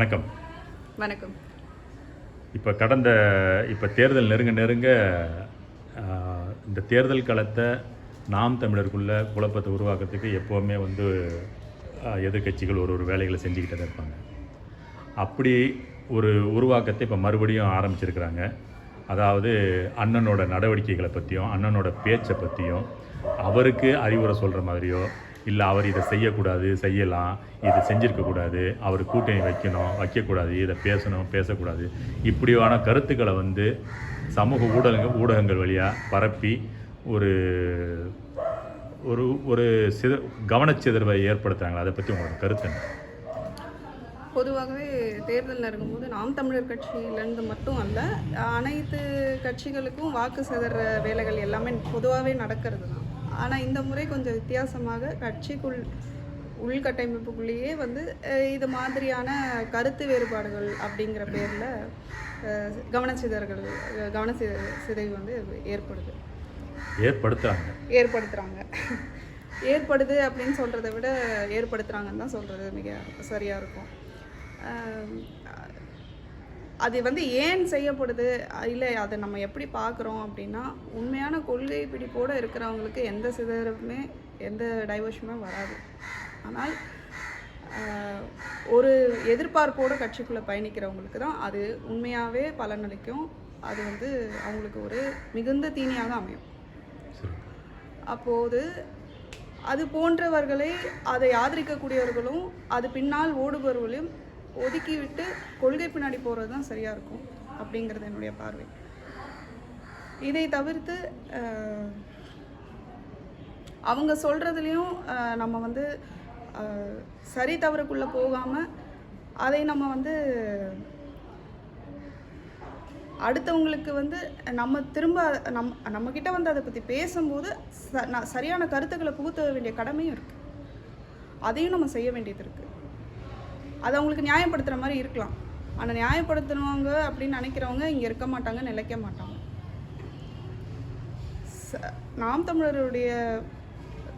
வணக்கம். வணக்கம். இப்போ கடந்த இப்போ தேர்தல் நெருங்க நெருங்க இந்த தேர்தல் களத்தை நாம் தமிழருக்குள்ள குழப்பத்தை உருவாக்குறதுக்கு எப்போவுமே வந்து ஆஹ், எதிர்க்கட்சிகள் ஒரு ஒரு வேலைகளை செஞ்சுக்கிட்டே தான் இருப்பாங்க. அப்படி ஒரு உருவாக்கத்தை இப்போ மறுபடியும் ஆரம்பிச்சிருக்கிறாங்க. அதாவது அண்ணனோட நடவடிக்கைகளை பற்றியும் அண்ணனோட பேச்சை பற்றியும் அவருக்கு அறிவுரை சொல்கிற மாதிரியோ இல்லை அவர் இதை செய்யக்கூடாது செய்யலாம் இதை செஞ்சுருக்கக்கூடாது அவர் கூட்டணி வைக்கணும் வைக்கக்கூடாது இதை பேசணும் பேசக்கூடாது. இப்படியான கருத்துக்களை வந்து சமூக ஊடகங்கள் ஊடகங்கள் வழியாக பரப்பி ஒரு ஒரு ஒரு சித கவனச்சிதறவை ஏற்படுத்துகிறாங்களா அதை பற்றி உங்களோட கருத்து என்ன? பொதுவாகவே தேர்தல் நெருங்கும்போது நாம் தமிழர் கட்சியிலேருந்து மட்டும் அல்ல அனைத்து கட்சிகளுக்கும் வாக்கு சிதற வேலைகள் எல்லாமே பொதுவாகவே நடக்கிறது தான் ஆனால் இந்த முறை கொஞ்சம் வித்தியாசமாக கட்சிக்குள் உள்கட்டமைப்புக்குள்ளேயே வந்து இது மாதிரியான கருத்து வேறுபாடுகள் அப்படிங்கிற பேரில் கவனச்சிதறல்கள் கவன சிதைவு வந்து ஏற்படுது. ஏற்படுத்துகிறாங்க ஏற்படுத்துகிறாங்க ஏற்படுது அப்படின்னு சொல்கிறத விட ஏற்படுத்துகிறாங்கன்னு தான் சொல்கிறது மிக சரியாக இருக்கும். அது வந்து ஏன் செய்யப்படுது? இல்லை அதை நம்ம எப்படி பார்க்குறோம் அப்படின்னா உண்மையான கொள்கை பிடிப்போடு இருக்கிறவங்களுக்கு எந்த சிதறமே எந்த டைவர்ஷனுமே வராது. ஆனால் ஒரு எதிர்பார்ப்போட கட்சிக்குள்ளே பயணிக்கிறவங்களுக்கு தான் அது உண்மையாகவே பலனளிக்கும். அது வந்து அவங்களுக்கு ஒரு மிகுந்த தீனியாக அமையும். அப்போது அது போன்றவர்களை அதை ஆதரிக்கக்கூடியவர்களும் அது பின்னால் ஒதுக்கி ஒதுக்கிவிட்டு கொள்கை பின்னாடி போகிறது தான் சரியாக இருக்கும் அப்படிங்கிறது என்னுடைய பார்வை. இதை தவிர்த்து அவங்க சொல்கிறதுலையும் நம்ம வந்து சரி தவறுக்குள்ளே போகாமல் அதை நம்ம வந்து அடுத்தவங்களுக்கு வந்து நம்ம திரும்ப நம் நம்மக்கிட்ட வந்து அதை பற்றி பேசும்போது ச ந- சரியான கருத்துக்களை புகுத்த வேண்டிய கடமையும் இருக்குது அதையும் நம்ம செய்ய வேண்டியது இருக்குது அது அவங்களுக்கு நியாயப்படுத்துகிற மாதிரி இருக்கலாம். ஆனால் நியாயப்படுத்துனவங்க அப்படின்னு நினைக்கிறவங்க இங்கே இருக்க மாட்டாங்க நிலைக்க மாட்டாங்க. நாம் தமிழருடைய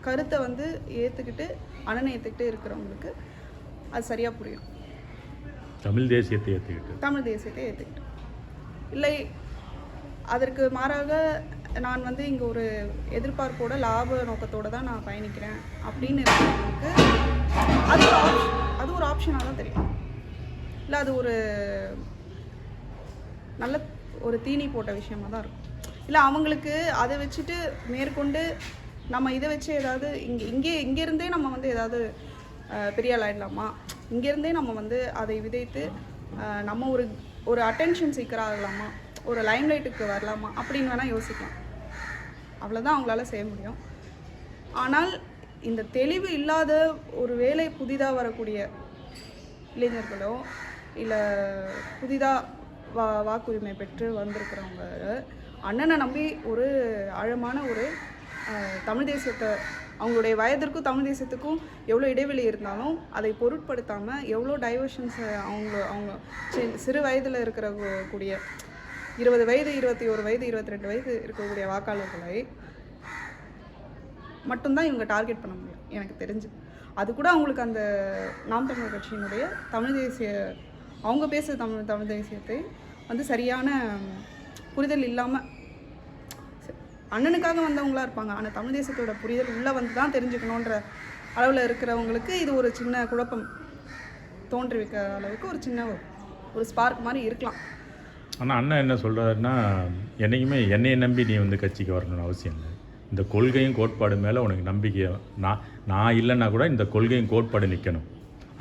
கருத்தை வந்து ஏற்றுக்கிட்டு அண்ணனை ஏற்றுக்கிட்டு இருக்கிறவங்களுக்கு அது சரியாக புரியும். தமிழ் தேசியத்தை ஏற்றுக்கிட்டு தமிழ் தேசியத்தை ஏற்றுக்கிட்டு இல்லை அதற்கு மாறாக நான் வந்து இங்கே ஒரு எதிர்பார்ப்போட லாப நோக்கத்தோட தான் நான் பயணிக்கிறேன் அப்படின்னு இருக்கிறவங்களுக்கு அது அது ஒரு ஆப்ஷனாக தான் தெரியும். இல்லை அது ஒரு நல்ல ஒரு தீனி போட்ட விஷயமாக தான் இருக்கும். இல்லை அவங்களுக்கு அதை வச்சுட்டு மேற்கொண்டு நம்ம இதை வச்சு ஏதாவது இங்கே இங்கே இங்கேருந்தே நம்ம வந்து ஏதாவது பெரிய ஆள் இங்கேருந்தே நம்ம வந்து அதை விதைத்து நம்ம ஒரு ஒரு அட்டென்ஷன் சீக்கிரம் ஆகலாமா? ஒரு லைம்லைட்டுக்கு வரலாமா? அப்படின்னு வேணால் யோசிக்கலாம். அவ்வளோதான் அவங்களால செய்ய முடியும். ஆனால் இந்த தெளிவு இல்லாத ஒரு வேலை புதிதாக வரக்கூடிய இளைஞர்களோ இல்லை புதிதாக வா வாக்குரிமை பெற்று வந்திருக்கிறவங்க அண்ணனை நம்பி ஒரு ஆழமான ஒரு தமிழ் தேசியத்தை அவங்களுடைய வயதிற்கும் தமிழ் தேசியத்துக்கும் எவ்வளோ இடைவெளி இருந்தாலும் அதை பொருட்படுத்தாமல் எவ்வளோ டைவர்ஷன்ஸை அவங்க அவங்க சி- சிறு வயதில் இருக்கிற கூடிய இருபது வயது இருபத்தி ஒரு வயது இருபத்தி ரெண்டு வயது இருக்கக்கூடிய வாக்காளர்களை மட்டும்தான் இவங்க டார்கெட் பண்ண முடியும் எனக்கு தெரிஞ்சு. அது கூட அவங்களுக்கு அந்த நாம் தமிழர் கட்சியினுடைய தமிழ் தேசிய அவங்க பேசுகிற தமிழ் தமிழ் தேசியத்தை வந்து சரியான புரிதல் இல்லாமல் அண்ணனுக்காக வந்தவங்களா இருப்பாங்க. ஆனால் தமிழ் தேசியத்தோட புரிதல் உள்ளே வந்து தான் தெரிஞ்சுக்கணுன்ற அளவில் இருக்கிறவங்களுக்கு இது ஒரு சின்ன குழப்பம் தோன்றுவிக்க அளவுக்கு ஒரு சின்ன ஒரு- ஒரு ஸ்பார்க் மாதிரி இருக்கலாம். ஆனால் அண்ணன் என்ன சொல்கிறாருன்னா என்னைக்குமே என்னையை நம்பி நீ வந்து கட்சிக்கு வரணும்னு அவசியம் இல்லை. இந்த கொள்கையும் கோட்பாடு மேலே உனக்கு நம்பிக்கை நான் நான் இல்லைன்னா கூட இந்த கொள்கையும் கோட்பாடு நிற்கணும்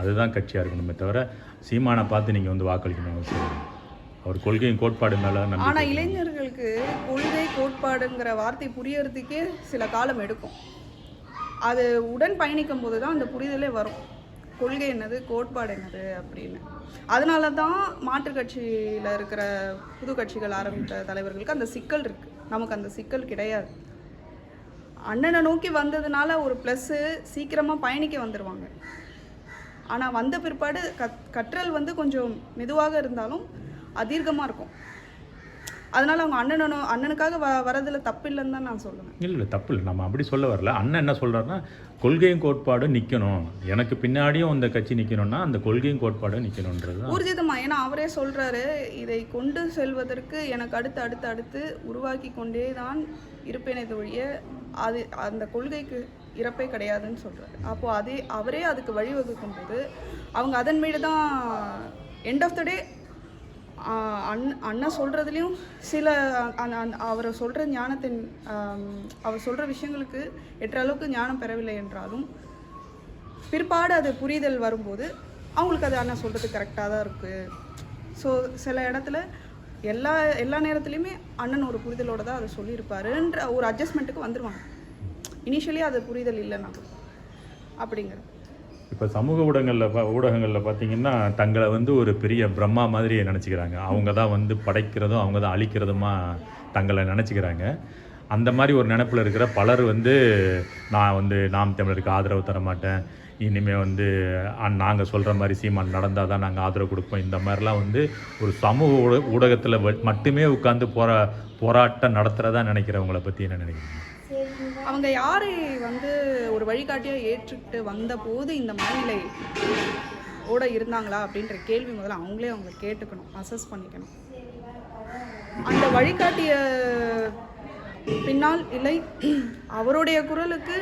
அதுதான் கட்சியாக இருக்கணுமே தவிர சீமானை பார்த்து நீங்கள் வந்து வாக்களிக்கணும் அவசியம் அவர் கொள்கையும் கோட்பாடு மேலே ஆனால் நம்பிக்கை இளைஞர்களுக்கு கொள்கை கோட்பாடுங்கிற வார்த்தை புரியறதுக்கே சில காலம் எடுக்கும். அது உடன் பயணிக்கும் போது தான் அந்த புரிதலே வரும். கொள்கை என்னது கோட்பாடு என்னது அப்படின்னு. அதனால தான் மாற்றுக் கட்சியில் இருக்கிற புது கட்சிகள் ஆரம்பித்த தலைவர்களுக்கு அந்த சிக்கல் இருக்குது நமக்கு அந்த சிக்கல் கிடையாது. அண்ணனை நோக்கி வந்ததுனால ஒரு ப்ளஸ்ஸு சீக்கிரமாக பயணிக்க வந்துடுவாங்க ஆனால் வந்த பிற்பாடு கத் கற்றல் வந்து கொஞ்சம் மெதுவாக இருந்தாலும் அதீர்க்கமாக இருக்கும். அதனால அவங்க அண்ணனும் அண்ணனுக்காக வ வரதுல தப்பு இல்லைன்னு தான் நான் சொல்லுவேன். இல்லை இல்லை தப்பு இல்லை. நம்ம அப்படி சொல்ல வரல. அண்ணன் என்ன சொல்கிறாருன்னா கொள்கையும் கோட்பாடும் நிற்கணும் எனக்கு பின்னாடியும் அந்த கட்சி நிற்கணும்னா அந்த கொள்கையும் கோட்பாடும் நிற்கணுன்றது ஊர்ஜிதமா? ஏன்னா அவரே சொல்றாரு இதை கொண்டு செல்வதற்கு எனக்கு அடுத்து அடுத்து அடுத்து உருவாக்கி கொண்டே தான் இருப்பேனே ஒழிய அது அந்த கொள்கைக்கு இறப்பே கிடையாதுன்னு சொல்றாரு. அப்போ அதே அவரே அதுக்கு வழிவகுக்கும் போது அவங்க அதன் மீது தான் எண்ட் ஆஃப் த டே அண் அண்ணன் சொல்கிறதுலையும் சில அந்த அவரை சொல்கிற ஞானத்தின் அவர் சொல்கிற விஷயங்களுக்கு எட்டுற அளவுக்கு ஞானம் பெறவில்லை என்றாலும் பிற்பாடு அது புரிதல் வரும்போது அவங்களுக்கு அது அண்ணன் சொல்கிறது கரெக்டாக தான் இருக்குது ஸோ சில இடத்துல எல்லா எல்லா நேரத்துலையுமே அண்ணன் ஒரு புரிதலோட தான் அதை சொல்லியிருப்பாருன்ற ஒரு அட்ஜஸ்ட்மெண்ட்டுக்கு வந்துடுவாங்க இனிஷியலி அது புரிதல் இல்லைன்னா அப்படிங்கிறது இப்போ சமூக ஊடகங்களில் ஊடகங்களில் பார்த்தீங்கன்னா தங்களை வந்து ஒரு பெரிய பிரம்மா மாதிரி நினச்சிக்கிறாங்க. அவங்க தான் வந்து படைக்கிறதும் அவங்க தான் அழிக்கிறதுமா தங்களை நினச்சிக்கிறாங்க. அந்த மாதிரி ஒரு நினப்பில் இருக்கிற பலர் வந்து நான் வந்து நாம் தமிழருக்கு ஆதரவு தர மாட்டேன் இனிமேல் வந்து நாங்கள் சொல்கிற மாதிரி சீமான் நடந்தால் தான் நாங்கள் ஆதரவு கொடுப்போம். இந்த மாதிரிலாம் வந்து ஒரு சமூக ஊட ஊடகத்தில் மட்டுமே உட்காந்து போரா போராட்டம் நடத்துகிறதா நினைக்கிறவங்கள பற்றி என்ன நினைக்கிறீங்க? அவங்க யாரை வந்து ஒரு வழிகாட்டியாக ஏற்றுக்கிட்டு வந்தபோது இந்த மனநிலை ஓட இருந்தாங்களா அப்படின்ற கேள்வி முதல்ல அவங்களே அவங்கள கேட்டுக்கணும் அசஸ் பண்ணிக்கணும். அந்த வழிகாட்டிய பின்னால் இல்லை அவருடைய குரலுக்கு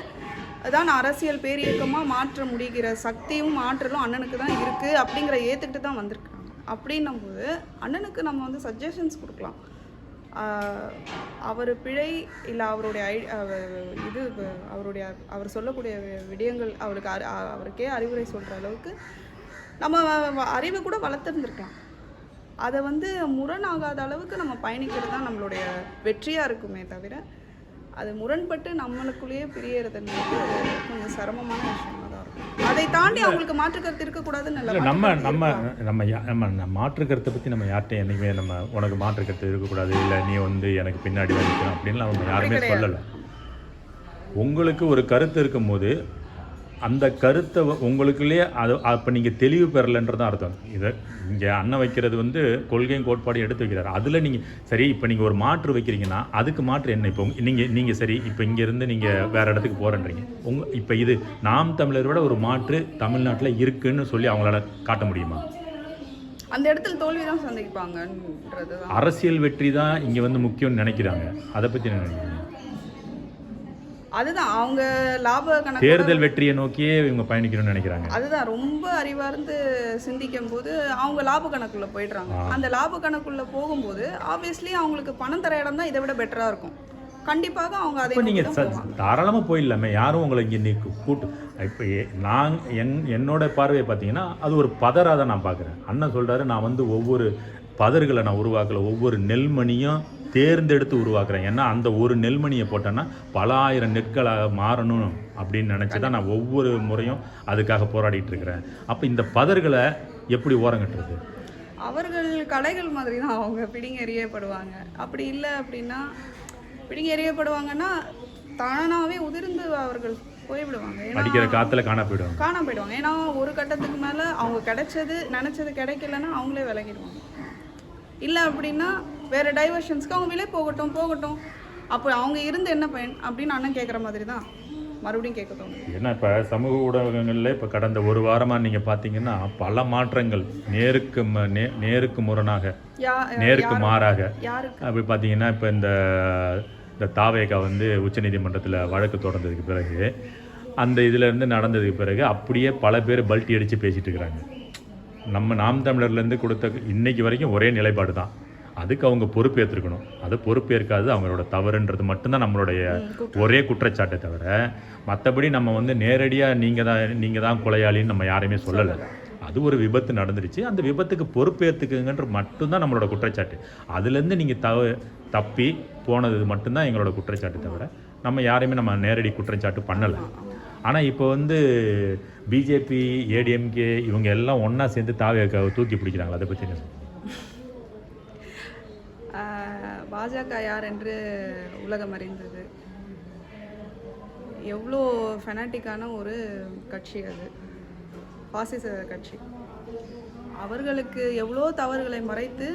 தான் அரசியல் பேரியக்கமாக மாற்ற முடிகிற சக்தியும் ஆற்றலும் அண்ணனுக்கு தான் இருக்குது அப்படிங்கிற ஏற்றுக்கிட்டு தான் வந்திருக்காங்க. அப்படின்னும்போது அண்ணனுக்கு நம்ம வந்து சஜஷன்ஸ் கொடுக்கலாம். அவர் பிழை இல்லை அவருடைய ஐ இது அவருடைய அவர் சொல்லக்கூடிய விடயங்கள் அவருக்கு அறி- அ- அவருக்கே அறிவுரை சொல்கிற அளவுக்கு நம்ம அறிவை கூட வளர்த்துருந்துருக்கலாம். அதை வந்து முரணாகாத அளவுக்கு நம்ம பயணிக்கிறது தான் நம்மளுடைய வெற்றியாக இருக்குமே தவிர அது முரண்பட்டு நம்மளுக்குள்ளேயே பிரியறதுன்றது கொஞ்சம் சிரமமான விஷயம் தான் அதை தாண்டி அவங்களுக்கு மாற்று கருத்து இருக்கக்கூடாதுன்னு இல்லை நம்ம நம்ம நம்ம நம்ம மாற்று கருத்தை பற்றி நம்ம யார்கிட்டையும் என்றைக்குமே நம்ம உனக்கு மாற்று கருத்து இருக்கக்கூடாது இல்லை நீ வந்து எனக்கு பின்னாடி தான் நிற்கணும் அப்படின்லாம் அவங்க யாருமே. சொல்லலை உங்களுக்கு ஒரு கருத்து இருக்கும்போது அந்த கருத்தை உங்களுக்குள்ளேயே அது அப்போ நீங்கள் தெளிவு பெறலைன்றது தான் அர்த்தம். இதை இங்கே அண்ணன் வைக்கிறது வந்து கொள்கையும் கோட்பாடையும் எடுத்து வைக்கிறாரு. அதில் நீங்கள் சரி இப்போ நீங்கள் ஒரு மாற்று வைக்கிறீங்கன்னா அதுக்கு மாற்று என்ன? இப்போ நீங்கள் நீங்கள் சரி இப்போ இங்கேருந்து நீங்கள் வேறு இடத்துக்கு போகிறேன்றீங்க உங்க இப்போ இது நாம் தமிழரை விட ஒரு மாற்று தமிழ்நாட்டில் இருக்குன்னு சொல்லி அவங்களால காட்ட முடியுமா? அந்த இடத்துல தோல்வி தான் சந்திப்பாங்கன்றது அரசியல் வெற்றி தான் இங்கே வந்து முக்கியம்னு நினைக்கிறாங்க. அதை பற்றி என்ன நினைக்கிறீங்க? அதுதான் அவங்க லாப கணக்கு தேர்தல் வெற்றியை நோக்கியே இவங்க பயணிக்கணும்னு நினைக்கிறாங்க. அதுதான் ரொம்ப அறிவார்ந்து சிந்திக்கும் போது அவங்க லாப கணக்குள்ள போயிடுறாங்க. அந்த லாப கணக்குள்ள போகும்போது ஆப்வியஸ்லி அவங்களுக்கு பணம் தர இடம் தான் இதை விட பெட்டரா இருக்கும். கண்டிப்பாக அவங்க அதை நீங்கள். தாராளமாக போயிடலாமே. யாரும் உங்களை இங்கே நீ கூட்டு இப்போ நான் என் என்னோட பார்வையை பார்த்தீங்கன்னா அது ஒரு பதராக தான் நான் பார்க்குறேன். அண்ணன் சொல்கிறாரு நான் வந்து ஒவ்வொரு பதர்களை நான் உருவாக்கல. ஒவ்வொரு நெல்மணியும் தேர்ந்தெடுத்து உருவாக்குறேன். ஏன்னா அந்த ஒரு நெல்மணியை போட்டேன்னா பல ஆயிரம் நெற்களாக மாறணும் அப்படின்னு நினச்சி தான் நான் ஒவ்வொரு முறையும் அதுக்காக போராடிட்டு இருக்கிறேன். அப்போ இந்த பதர்களை எப்படி ஓரங்கட்டுறது அவர்கள் கலைகள் மாதிரி தான் அவங்க பிடிங்க எறியப்படுவாங்க அப்படி இல்லை அப்படின்னா பிடிங்க எறியப்படுவாங்கன்னா தானாவே உதிர்ந்து அவர்கள் போய்விடுவாங்க. அடிக்கிற காற்றுல காண போயிடுவாங்க. காணாம போயிடுவாங்க. ஏன்னா ஒரு கட்டத்துக்கு மேலே அவங்க கிடைச்சது நினச்சது கிடைக்கலன்னா அவங்களே விலகிடுவாங்க. இல்லை அப்படின்னா வேறு டைவர்ஷன்ஸ்க்கு அவங்க விலை போகட்டும் போகட்டும். அப்போ அவங்க இருந்து என்ன பயன்? அப்படின்னு அண்ணன் கேட்குற மாதிரி தான் மறுபடியும் கேட்க தோணும் ஏன்னா இப்போ சமூக ஊடகங்களில் இப்போ கடந்த ஒரு வாரமாக நீங்கள் பார்த்தீங்கன்னா பல மாற்றங்கள் நேருக்கு நே நேருக்கு முரணாக நேருக்கு மாறாக. அப்படி பார்த்தீங்கன்னா இப்போ இந்த இந்த தாவேகா வந்து உச்சநீதிமன்றத்தில் வழக்கு தொடர்ந்ததுக்கு பிறகு அந்த இதிலேருந்து நடந்ததுக்கு பிறகு அப்படியே பல பேர் பல்ட்டி அடித்து பேசிட்டு இருக்கிறாங்க. நம்ம நாம் தமிழர்லேருந்து கொடுத்த இன்னைக்கு வரைக்கும் ஒரே நிலைப்பாடு தான். அதுக்கு அவங்க பொறுப்பேற்றுக்கணும். அது பொறுப்பேற்காது அவங்களோட தவறுன்றது மட்டும்தான் நம்மளுடைய ஒரே குற்றச்சாட்டை தவிர மற்றபடி நம்ம வந்து நேரடியாக நீங்கள் தான் நீங்கள் தான் கொலையாளின்னு நம்ம யாரையுமே சொல்லலை. அது ஒரு விபத்து நடந்துருச்சு. அந்த விபத்துக்கு பொறுப்பேற்றுக்குங்கன்ற மட்டும்தான் நம்மளோட குற்றச்சாட்டு. அதுலேருந்து நீங்கள் தவ தப்பி போனது மட்டும்தான் எங்களோட குற்றச்சாட்டு தவிர நம்ம யாரையுமே நம்ம நேரடி குற்றச்சாட்டு பண்ணலை. ஆனால் இப்போ வந்து பிஜேபி ஏடிஎம்கே இவங்க எல்லாம் ஒன்றா சேர்ந்து தாவியாக தூக்கி பிடிக்கிறாங்களா? அதை பற்றி என்ன பாஜக யார் என்று உலகம் அறிந்தது. எவ்வளோ ஃபெனாட்டிக்கான ஒரு கட்சி அது. பாசிச கட்சி. அவர்களுக்கு எவ்வளோ தவறுகளை மறைத்து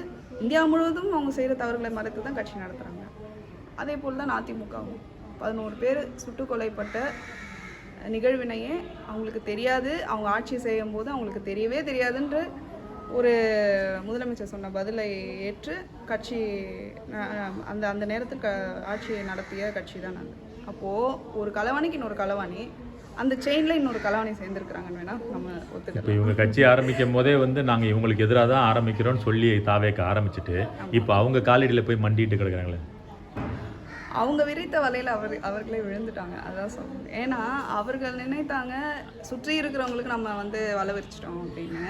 இந்தியா முழுவதும் அவங்க செய்கிற தவறுகளை மறைத்து தான் கட்சி நடத்துகிறாங்க அதே போல் தான் அதிமுகவும். பதினோரு பேர் சுட்டுக்கொலைப்பட்ட நிகழ்வினையே அவங்களுக்கு தெரியாது. அவங்க ஆட்சி செய்யும் போது அவங்களுக்கு தெரியவே தெரியாதுன்ற ஒரு முதலமைச்சர் சொன்ன பதிலை ஏற்று கட்சி அந்த அந்த நேரத்தில் க ஆட்சியை நடத்திய கட்சி தான் நாங்கள் அப்போது ஒரு களவாணிக்கு இன்னொரு களவாணி அந்த செயினில் இன்னொரு களவாணி சேர்ந்துருக்குறாங்கன்னு வேணால் நம்ம ஒத்துக்கலாம். இப்போ இவங்க கட்சி ஆரம்பிக்கும் போதே வந்து நாங்கள் இவங்களுக்கு எதிராக தான் ஆரம்பிக்கிறோம்னு சொல்லி தாவேக்க ஆரம்பிச்சிட்டு இப்போ அவங்க காலடியில் போய் மண்டிட்டு கிடக்குறாங்களே. அவங்க விரித்த வலையில் அவர் அவர்களே விழுந்துட்டாங்க. அதான் சொல்லணும் ஏன்னா அவர்கள் நினைத்தாங்க சுற்றி இருக்கிறவங்களுக்கு நம்ம வந்து வலை விரிச்சிட்டோம் அப்படின்னு.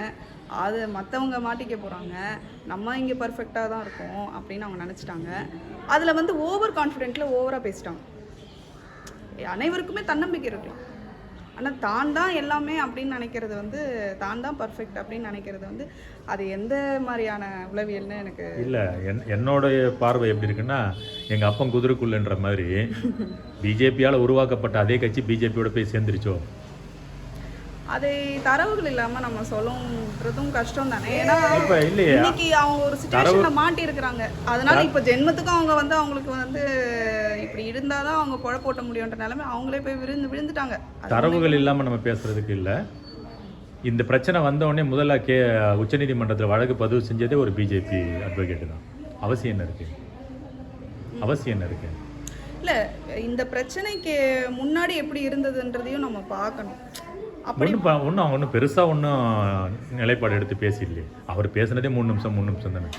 அது மற்றவங்க மாட்டிக்க போகிறாங்க நம்ம இங்கே பர்ஃபெக்டாக தான் இருக்கோம் அப்படின்னு அவங்க நினச்சிட்டாங்க. அதில் வந்து ஓவர் கான்ஃபிடென்ட்டில் ஓவராக பேசிட்டாங்க. அனைவருக்குமே தன்னம்பிக்கை இருக்கலாம். ஆனால் தான் தான் எல்லாமே அப்படின்னு நினைக்கிறது வந்து தான் தான் பர்ஃபெக்ட் அப்படின்னு நினைக்கிறது வந்து அது எந்த மாதிரியான உளவியல்னு எனக்கு இல்லை என் என்னோடைய பார்வை எப்படி இருக்குன்னா எங்கள் அப்பன் குதிரைக்குள்ளன்ற மாதிரி பிஜேபியால் உருவாக்கப்பட்ட அதே கட்சி பிஜேபியோட போய் சேர்ந்துருச்சோ? அதை தரவுகள் இல்லாம நம்ம சொல்லணுன்றதும் கஷ்டம் தானே? ஏன்னா இன்னைக்கு அவங்க ஒரு சுச்சுவேஷன்ல மாட்டி இருக்கிறாங்க அதனால இப்ப ஜென்மத்துக்கும் அவங்க வந்து அவங்களுக்கு வந்து இப்படி இருந்தாதான் அவங்க குழப்ப ஓட்ட முடியுன்ற நிலைமை அவங்களே போய் விழுந்து விழுந்துட்டாங்க. தரவுகள் இல்லாமல் நம்ம பேசுறதுக்கு இல்லை. இந்த பிரச்சனை வந்த உடனே முதல்ல கே உச்சநீதிமன்றத்தில் வழக்கு பதிவு செஞ்சதே ஒரு பிஜேபி அட்வொகேட்டு தான். அவசியம் என்ன இருக்கு? அவசியம் என்ன இருக்கு? இல்ல இந்த பிரச்சனைக்கு முன்னாடி எப்படி இருந்ததுன்றதையும் நம்ம பார்க்கணும். ஒன்றும் ஒன்றும் அவங்க ஒன்றும் பெருசாக ஒன்றும் நிலைப்பாடு எடுத்து பேசிடலையே. அவர் பேசுனதே மூணு நிமிஷம் மூணு நிமிஷம் தானே.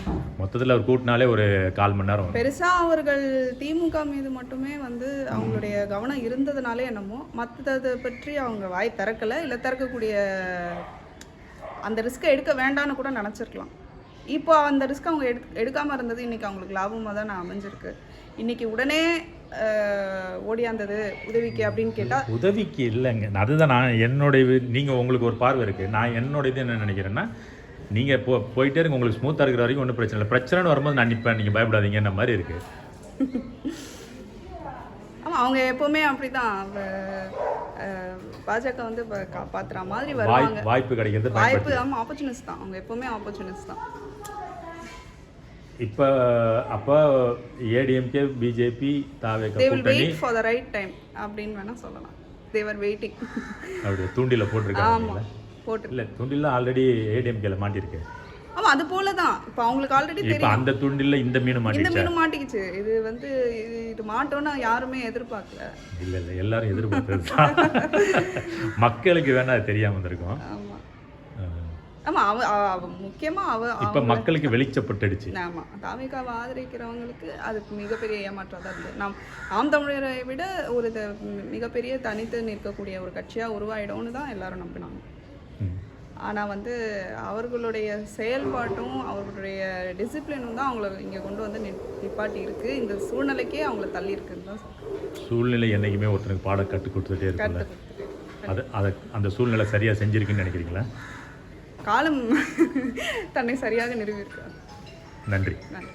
மொத்தத்தில் அவர் கூட்டினாலே ஒரு கால் மணி நேரம் பெருசா அவர்கள் திமுக மீது மட்டுமே வந்து அவங்களுடைய கவனம் இருந்ததுனாலே என்னமோ மற்றதை பற்றி அவங்க வாய் திறக்கல இல்லை திறக்கக்கூடிய அந்த ரிஸ்க்கை எடுக்க வேண்டாம்னு கூட நினச்சிருக்கலாம். இப்போ அந்த ரிஸ்க் அவங்க எடு எடுக்காமல் இருந்தது இன்னைக்கு அவங்களுக்கு லாபமாக தான் அமைஞ்சிருக்கு. இன்னைக்கு உடனே ஓடியாந்தது உதவிக்கு அப்படின்னு கேட்டால் உதவிக்கு இல்லைங்க. அதுதான் நான் என்னுடைய நீங்கள் உங்களுக்கு ஒரு பார்வை இருக்குது நான் என்னோட இது என்ன நினைக்கிறேன்னா நீங்கள் போ போயிட்டே இருங்க உங்களுக்கு ஸ்மூத்தாக இருக்கிற வரைக்கும் ஒன்றும் பிரச்சனை இல்லை. பிரச்சனைன்னு வரும்போது நான் நிற்பேன் நீங்கள் பயப்படாதீங்கன்ற மாதிரி இருக்குது ஆமாம் அவங்க எப்போவுமே அப்படி தான் பாஜக வந்து காப்பாற்றுற மாதிரி வருவாங்க. வாய்ப்பு கிடைக்கிறது வாய்ப்பு ஆமாம் ஆப்பர்ச்சுனிஸ்ட் தான். அவங்க எப்போவுமே ஆப்பர்ச்சுனிஸ்ட் தான். இப்போ அப்போ ஏடிஎம்கே பிஜேபி தாவேக கூட்டணி. ஃபார் த ரைட் டைம் அப்படின்னு வேணால் சொல்லலாம். தேவர் வெயிட்டிங் அப்படி தூண்டில போட்டிருக்காங்க போட்டு இல்லை? தூண்டில ஆல்ரெடி ஏடிஎம்கேல மாட்டிருக்கு ஆமாம் அது போல தான் இப்போ அவங்களுக்கு ஆல்ரெடி இப்போ தெரியும். அந்த தூண்டில இந்த மீன் இந்த மாட்டிடுச்சா? மீன் மாட்டிக்கிச்சு. இது வந்து இது மாட்டோன்னு யாருமே எதிர்பார்க்கல. இல்லை இல்லை எல்லாரும் எதிர்பார்த்தது தான் மக்களுக்கு வேணா அது தெரியாமல் இருந்திருக்கும் ஆமாம் அவ அவ- முக்கியமாக அவ இப்போ மக்களுக்கு வெளிச்சப்பட்டுடுச்சு. ஆமாம் தாமிகாவை ஆதரிக்கிறவங்களுக்கு அது மிகப்பெரிய ஏமாற்றம் தான் இருந்தது. நாம் நாம் தமிழரை விட ஒரு மிகப்பெரிய தனித்து நிற்கக்கூடிய ஒரு கட்சியாக உருவாயிடும்னு தான் எல்லாரும் நம்பினாங்க. ஆனால் வந்து அவர்களுடைய செயல்பாட்டும் அவர்களுடைய டிசிப்ளினும் தான் அவங்கள இங்கே கொண்டு வந்து நிப்பாட்டி இருக்கு இந்த சூழ்நிலைக்கே அவங்கள தள்ளி இருக்குன்னு தான். சூழ்நிலை என்னைக்குமே ஒருத்தனுக்கு பாடம் கற்றுக் கொடுத்துட்டே இருக்குல்ல அது அதை அந்த சூழ்நிலை சரியாக செஞ்சிருக்குன்னு நினைக்கிறீங்களா? காலம் தன்னை சரியாக நிறுவியிருக்கார் நன்றி. நன்றி.